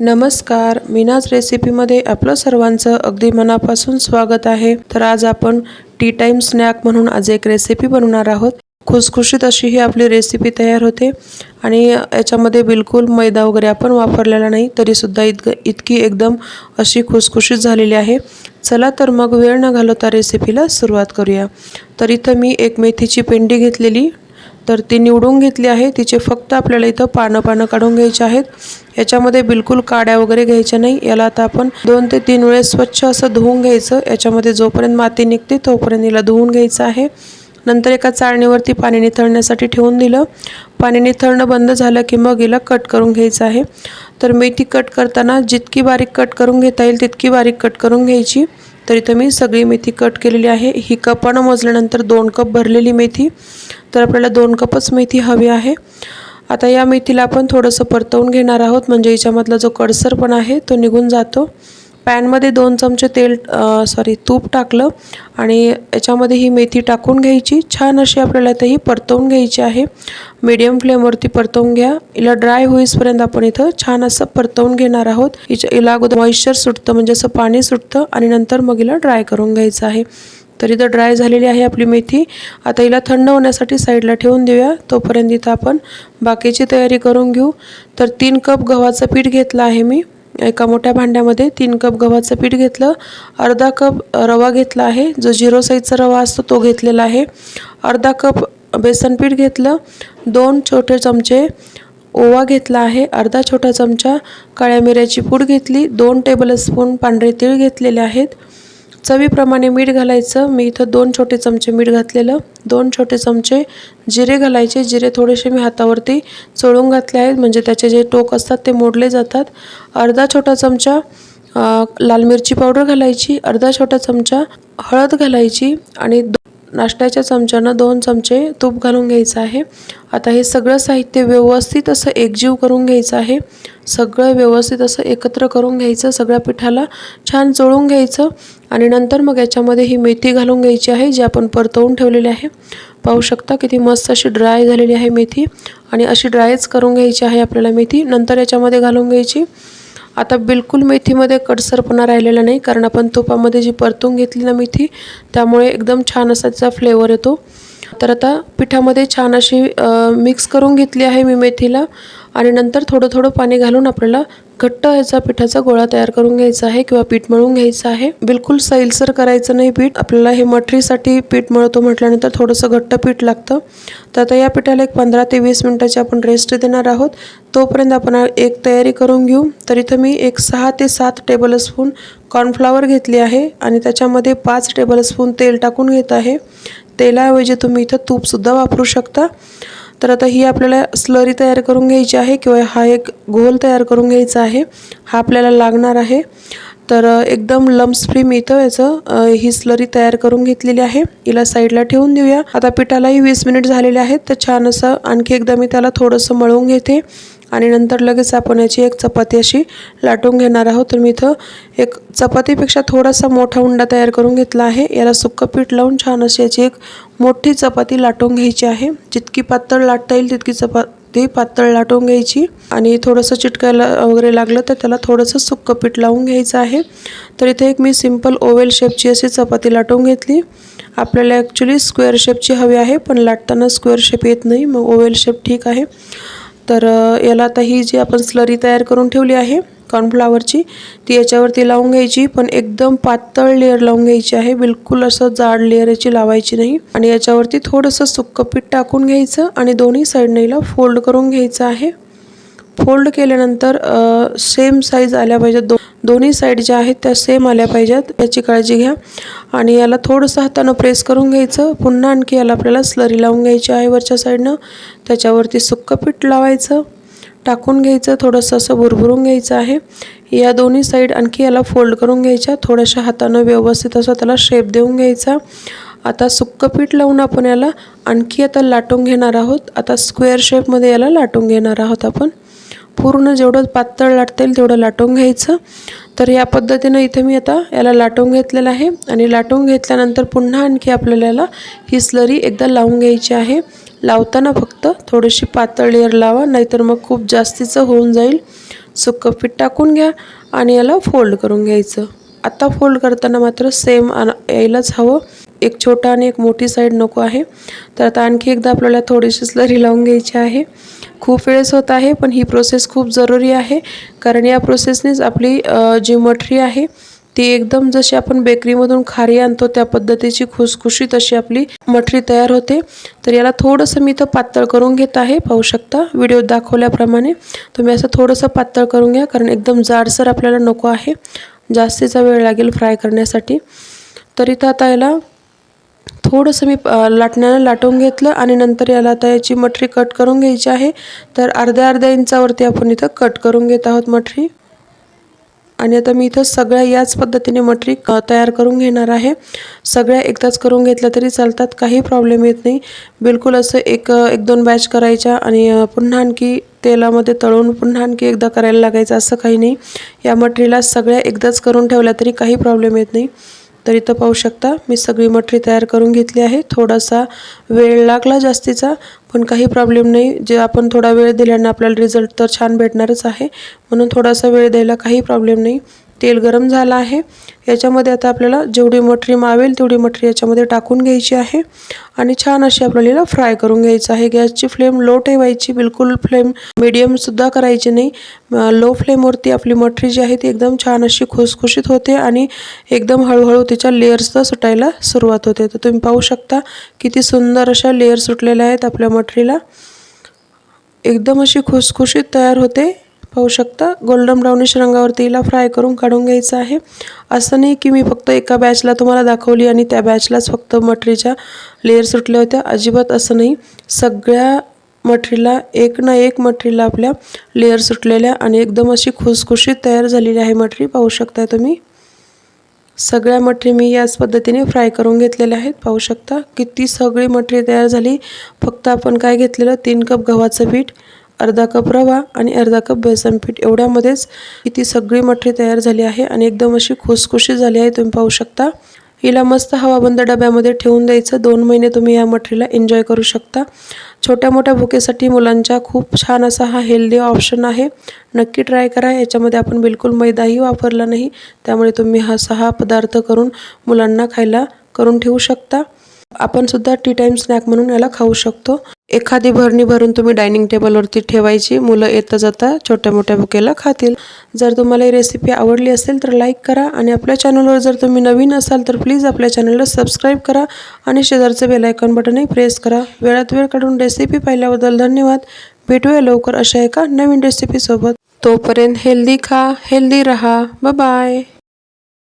नमस्कार मीनाज रेसिपीमध्ये आपलं सर्वांचं अगदी मनापासून स्वागत आहे. तर आज आपण टी टाईम स्नॅक म्हणून आज एक रेसिपी बनवणार आहोत. खुसखुशीत अशी ही आपली रेसिपी तयार होते. आणि याच्यामध्ये बिलकुल मैदा वगैरे आपण वापरलेला नाही तरीसुद्धा इतकं इतकी एकदम अशी खुसखुशीत झालेली आहे. चला तर मग वेळ न घालवता रेसिपीला सुरुवात करूया. तर इथं मी एक मेथीची पेंडी घेतलेली तर ती निवडून घेतली आहे. तिचे फक्त आपल्याला इथं पानं पानं काढून घ्यायचे आहेत. याच्यामध्ये बिलकुल काड्या वगैरे घ्यायच्या नाही. याला आता आपण दोन ते तीन वेळेस स्वच्छ असं धुवून घ्यायचं. याच्यामध्ये जोपर्यंत माती निघते तोपर्यंत हिला धुवून घ्यायचं आहे. नंतर एका चाळणीवरती पाणी निथळण्यासाठी ठेवून दिलं. पाणी निथळणं बंद झालं की मग हिला कट करून घ्यायचं आहे. तर मेथी कट करताना जितकी बारीक कट करून घेता येईल तितकी बारीक कट करून घ्यायची. तर इथं मी सगळी मेथी कट केलेली आहे. ही कपानं मोजल्यानंतर दोन कप भरलेली मेथी. तर आपल्याला दोन कपच मेथी हवी आहे. आता या मेथीला आपण थोडंसं परतवून घेणार आहोत. म्हणजे याच्यामधला जो कडसरपणा आहे तो निघून जातो. पॅनमध्ये दोन चमचे तेल सॉरी तूप टाकलं आणि याच्यामध्ये ही मेथी टाकून घ्यायची. छान अशी आपल्याला आता ही परतवून घ्यायची आहे. मीडियम फ्लेमवरती परतवून घ्या. हिला ड्राय होईसपर्यंत आपण इथं छान असं परतवून घेणार आहोत. हिच्या हिला अगोदर मॉइश्चर सुटतं म्हणजे असं पाणी सुटतं आणि नंतर मग हिला ड्राय करून घ्यायचं आहे. तर इथं ड्राय झालेली आहे आपली मेथी. आता हिला थंड होण्यासाठी साईडला ठेवून देऊया. तोपर्यंत इथं आपण बाकीची तयारी करून घेऊ. तर तीन कप गव्हाचं पीठ घेतलं आहे मी. एका मोठ्या भांड्यामध्ये तीन कप गव्हाचं पीठ घेतलं. अर्धा कप रवा घेतला आहे. जो झिरो साईजचा रवा असतो तो घेतलेला आहे. अर्धा कप बेसन पीठ घेतलं. दोन छोटे चमचे ओवा घेतला आहे. अर्धा छोटा चमचा काळ्या मिऱ्याची पूड घेतली. दोन टेबलस्पून पांढरे तीळ घेतलेले आहेत. चवीप्रमाणे मीठ घालायचं. मी इथं दोन छोटे चमचे मीठ घातलेलं. दोन छोटे चमचे जिरे घालायचे. जिरे थोडेसे मी हातावरती चोळून घातले आहेत. म्हणजे त्याचे जे टोक असतात ते मोडले जातात. अर्धा छोटा चमचा लाल मिरची पावडर घालायची. अर्धा छोटा चमचा हळद घालायची. आणि नाश्त्याच्या चमच्यानं दोन चमचे तूप घालून घ्यायचं आहे. आता हे सगळं साहित्य व्यवस्थित असं एकजीव करून घ्यायचं आहे. सगळं व्यवस्थित असं एकत्र करून घ्यायचं. सगळ्या पिठाला छान चोळून घ्यायचं आणि नंतर मग याच्यामध्ये ही मेथी घालून घ्यायची आहे जी आपण परतवून ठेवलेली आहे. पाहू शकता किती मस्त अशी ड्राय झालेली आहे मेथी आणि अशी ड्रायच करून घ्यायची आहे आपल्याला मेथी. नंतर याच्यामध्ये घालून घ्यायची आता बिलकुल मेथीमध्ये कडसरपणा राहिलेला नाही कारण आपण तुपामध्ये जी परतून घेतली ना मेथी त्यामुळे एकदम छान असा त्याचा फ्लेवर येतो. तर आता पिठामध्ये छान अशी मिक्स करून घेतली आहे मी मेथीला. आणि नंतर थोडं थोडं पाणी घालून आपल्याला घट्ट ह्याचा पिठाचा गोळा तयार करून घ्यायचा आहे किंवा पीठ मळून घ्यायचं आहे. बिलकुल सैलसर करायचं नाही पीठ. आपल्याला हे मठरीसाठी पीठ मळतो म्हटल्यानंतर थोडंसं घट्ट पीठ लागतं. तर आता या पिठाला एक पंधरा ते वीस मिनटाची आपण रेस्ट देणार आहोत. तोपर्यंत आपण एक तयारी करून घेऊ. तर इथं मी एक सहा ते सात टेबलस्पून कॉर्नफ्लावर घेतली आहे आणि त्याच्यामध्ये पाच टेबलस्पून तेल टाकून घेत आहे. तेलाऐवजी तुम्ही इथं तूपसुद्धा वापरू शकता. तर आता ही आपल्याला स्लरी तयार करून घ्यायची आहे किंवा हा एक घोल तयार करून घ्यायचा आहे. हा आपल्याला लागणार आहे. तर एकदम लम्स फ्री मी इथं याचं ही स्लरी तयार करून घेतलेली आहे. हिला साईडला ठेवून देऊया. आता पिठालाही वीस मिनिट झालेले आहेत. तर छान असं आणखी एकदा मी त्याला थोडंसं मळवून घेते. आणि नंतर लगेच आपण याची एक चपाती अशी लाटून घेणार आहोत. तर मी इथं एक चपातीपेक्षा थोडासा मोठा उंडा तयार करून घेतला आहे. याला सुक्कं पीठ लावून छान अशी याची एक मोठी चपाती लाटून घ्यायची आहे. जितकी पातळ लाटता येईल तितकी चपाती पातळ लाटून घ्यायची. आणि थोडंसं चिटकायला वगैरे लागलं तर त्याला थोडंसं सुक्कं पीठ लावून घ्यायचं आहे. तर इथे एक मी सिंपल ओवेल शेपची अशी चपाती लाटून घेतली. आपल्याला ॲक्च्युली स्क्वेअर शेपची हवी आहे पण लाटताना स्क्वेअर शेप येत नाही. मग ओवेल शेप ठीक आहे. तर याला आता ही जी आपण स्लरी तयार करून ठेवली आहे कॉर्नफ्लावरची ती याच्यावरती लावून घ्यायची पण एकदम पातळ लेअर लावून घ्यायची आहे. बिलकुल असं जाड लेअर याची लावायची नाही. आणि याच्यावरती थोडंसं सुक्कं पीठ टाकून घ्यायचं आणि दोन्ही साईडने हिला फोल्ड करून घ्यायचं आहे. फोल्ड केल्यानंतर सेम साईज आल्या पाहिजेत. दो दोन्ही साईड ज्या आहेत त्या सेम आल्या पाहिजेत. याची काळजी घ्या. आणि याला थोडंसं हातानं प्रेस करून घ्यायचं. पुन्हा आणखी याला आपल्याला स्लरी लावून घ्यायची आहे वरच्या साईडनं. त्याच्यावरती सुक्कं पीठ लावायचं. टाकून घ्यायचं. थोडंसं असं भुरभुरून घ्यायचं आहे. या दोन्ही साईड आणखी याला फोल्ड करून घ्यायच्या. थोड्याशा हातानं व्यवस्थित असं त्याला शेप देऊन घ्यायचा. आता सुक्कं पीठ लावून आपण याला आणखी आता लाटून घेणार आहोत. आता स्क्वेअर शेपमध्ये याला लाटून घेणार आहोत आपण. पूर्ण जेवढं पातळ लाटता येईल तेवढं लाटून घ्यायचं. तर या पद्धतीनं इथे मी आता याला लाटून घेतलेलं आहे. आणि लाटून घेतल्यानंतर पुन्हा आणखी आपल्याला याला ही स्लरी एकदा लावून घ्यायची आहे. लावताना फक्त थोडीशी पातळ लेअर लावा नाहीतर मग खूप जास्तीचं होऊन जाईल. सुक्कं पीठ टाकून घ्या आणि याला फोल्ड करून घ्यायचं. आता फोल्ड करताना मात्र सेम यायलाच हवं. एक छोटा आणि एक मोठी साईड नको आहे. तर आता आणखी एकदा आपल्याला थोडीशी स्लरी लावून घ्यायची आहे. खूप वेळेस होत आहे पण ही प्रोसेस खूप जरूरी आहे. कारण या प्रोसेसनेच आपली जी मठरी आहे ती एकदम जशी आपण बेकरीमधून खारी आणतो त्या पद्धतीची खुसखुशीत अशी आपली मठरी तयार होते. तर याला थोडंसं मी इथं पातळ करून घेत आहे पाहू शकता. व्हिडिओ दाखवल्याप्रमाणे तुम्ही असं थोडंसं पातळ करून घ्या कारण एकदम जाडसर आपल्याला नको आहे. जास्तीचा वेळ लागेल फ्राय करण्यासाठी. तर इथं आता याला थोडंसं मी लाटण्यानं लाटून घेतलं आणि नंतर याला आता याची मठरी कट करून घ्यायची आहे. तर अर्ध्या अर्ध्या इंचावरती आपण इथं कट करून घेत आहोत मठरी. आणि आता मी इथं सगळ्या याच पद्धतीने मटरी तयार करून घेणार आहे. सगळ्या एकदाच करून घेतल्या तरी चालतात काही प्रॉब्लेम येत नाही. बिलकुल असं एक एक दोन बॅच करायच्या आणि पुन्हा आणखी तेलामध्ये तळून पुन्हा आणखी एकदा करायला लागायचं असं काही नाही. या मटरीला सगळ्या एकदाच करून ठेवल्या तरी काही प्रॉब्लेम येत नाही. तर इथं पाहू शकता. मी सगळी मटरी तयार करून घेतली आहे. थोडासा वेळ लागला जास्तीचा पण काही प्रॉब्लेम नाही. जे आपण थोडा वेळ दिल्यानं आपल्याला रिझल्ट तर छान भेटणारच आहे. म्हणून थोडासा वेळ द्यायला काही प्रॉब्लेम नाही. तेल गरम झालं आहे. याच्यामध्ये आता आपल्याला जेवढी मटरी मावेल तेवढी मटरी याच्यामध्ये टाकून घ्यायची आहे. आणि छान अशी आपल्याला फ्राय करून घ्यायचं आहे. गॅसची फ्लेम लो ठेवायची. बिलकुल फ्लेम मिडियमसुद्धा करायची नाही. लो फ्लेमवरती आपली मटरी जी आहे ती एकदम छान अशी खुसखुशीत होते आणि एकदम हळूहळू तिच्या लेअर्सला सुटायला सुरुवात होते. तर तुम्ही पाहू शकता किती सुंदर अशा लेअर सुटलेल्या आहेत आपल्या मटरीला. एकदम अशी खुसखुशीत तयार होते. पाहू शकता. गोल्डन ब्राउनिश रंगावरती हिला फ्राय करून काढून घ्यायचं आहे. असं नाही की मी फक्त एका बॅचला तुम्हाला दाखवली आणि त्या बॅचलाच फक्त मटरीच्या लेअर सुटल्या होत्या. अजिबात असं नाही. सगळ्या मटरीला एक ना एक मटरीला आपल्या लेअर सुटलेल्या आणि एकदम अशी खुसखुशीत तयार झालेली आहे मटरी. पाहू शकता तुम्ही. सगळ्या मटरी मी याच पद्धतीने फ्राय करून घेतलेल्या आहेत. पाहू शकता. किती सगळी मटरी तयार झाली. फक्त आपण काय घेतलेलं? तीन कप गव्हाचं पीठ अर्धा कप रवा आणि अर्धा कप बेसन पीठ एवढ्यामध्येच इथे सगळी मठरी तयार झाली आहे आणि एकदम अशी खुसखुशी झाली आहे. तुम्ही पाहू शकता. हिला मस्त हवाबंद डब्यामध्ये ठेवून द्यायचं. दोन महिने तुम्ही या मठरीला एन्जॉय करू शकता. छोट्या मोठ्या भुकेसाठी मुलांच्या खूप छान असा हा हेल्दी ऑप्शन आहे. नक्की ट्राय करा. याच्यामध्ये आपण बिलकुल मैदाही वापरला नाही. त्यामुळे तुम्ही हा सहा पदार्थ करून मुलांना खायला करून ठेवू शकता. आपण सुद्धा टी टाईम स्नॅक म्हणून याला खाऊ शकतो. एखादी भरणी भरून तुम्ही डायनिंग टेबलवरती ठेवायची मुलं येता जाता छोट्या मोठ्या भुकेला खातील. जर तुम्हाला ही रेसिपी आवडली असेल तर लाईक करा आणि आपल्या चॅनलवर जर तुम्ही नवीन असाल तर प्लीज आपल्या चॅनलला सबस्क्राईब करा आणि शेजारचं बेलायकॉन बटनही प्रेस करा. वेळात वेळ काढून रेसिपी पाहिल्याबद्दल धन्यवाद. भेटूया लवकर अशा एका नवीन रेसिपीसोबत तोपर्यंत हेल्दी खा हेल्दी रहा. बाय